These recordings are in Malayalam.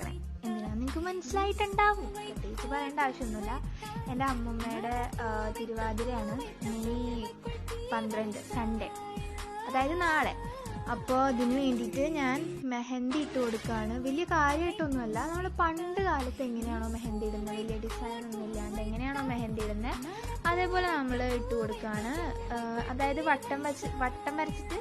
വെക്കണം എന്തിനാന്ന് എനിക്ക് മനസ്സിലായിട്ടുണ്ടാവും. പ്രത്യേകിച്ച് പറയേണ്ട ആവശ്യമൊന്നുമില്ല. എന്റെ അമ്മമ്മയുടെ തിരുവാതിരയാണ് മെയ് പന്ത്രണ്ട് സൺഡേ. അതായത് നാളെ. അപ്പോൾ അതിന് വേണ്ടിയിട്ട് ഞാൻ മെഹന്തി ഇട്ട് കൊടുക്കുകയാണ് വലിയ കാര്യമായിട്ടൊന്നുമല്ല നമ്മൾ പണ്ട് കാലത്ത് എങ്ങനെയാണോ മെഹന്തി ഇടുന്നത്? വലിയ ഡിസൈൻ ഒന്നും ഇല്ലാണ്ട് എങ്ങനെയാണോ മെഹന്തി ഇടുന്നത്? അതേപോലെ നമ്മൾ ഇട്ട് കൊടുക്കുകയാണ് അതായത് വട്ടം വച്ച് വട്ടം വരച്ചിട്ട്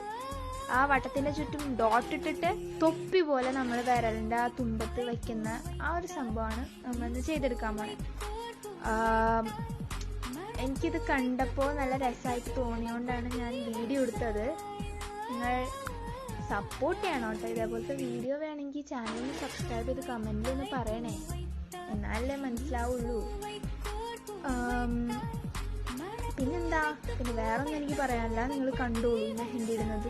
ആ വട്ടത്തിന്റെ ചുറ്റും ഡോട്ട് ഇട്ടിട്ട് തൊപ്പി പോലെ നമ്മൾ വിരലിന്റെ ആ തുമ്പത്ത് വയ്ക്കുന്ന ആ ഒരു സംഭവമാണ് നമ്മളിന്ന് ചെയ്തെടുക്കാൻ പോണത് എനിക്കിത് കണ്ടപ്പോൾ നല്ല രസമായിട്ട് തോന്നിയോണ്ടാണ് ഞാൻ വീഡിയോ എടുത്തത്. നിങ്ങൾ സപ്പോർട്ട് ചെയ്യണം കേട്ടോ ഇതേപോലത്തെ വീഡിയോ വേണമെങ്കിൽ ചാനലിന് സബ്സ്ക്രൈബ് ചെയ്ത് കമന്റിൽ ഒന്ന് പറയണേ. എന്നാലേ മനസ്സിലാവുള്ളൂ. പിന്നെന്താ? പിന്നെ വേറെ ഒന്നും എനിക്ക് പറയാനില്ല. നിങ്ങൾ കണ്ടോളൂ മെഹന്തി ഇടുന്നത്.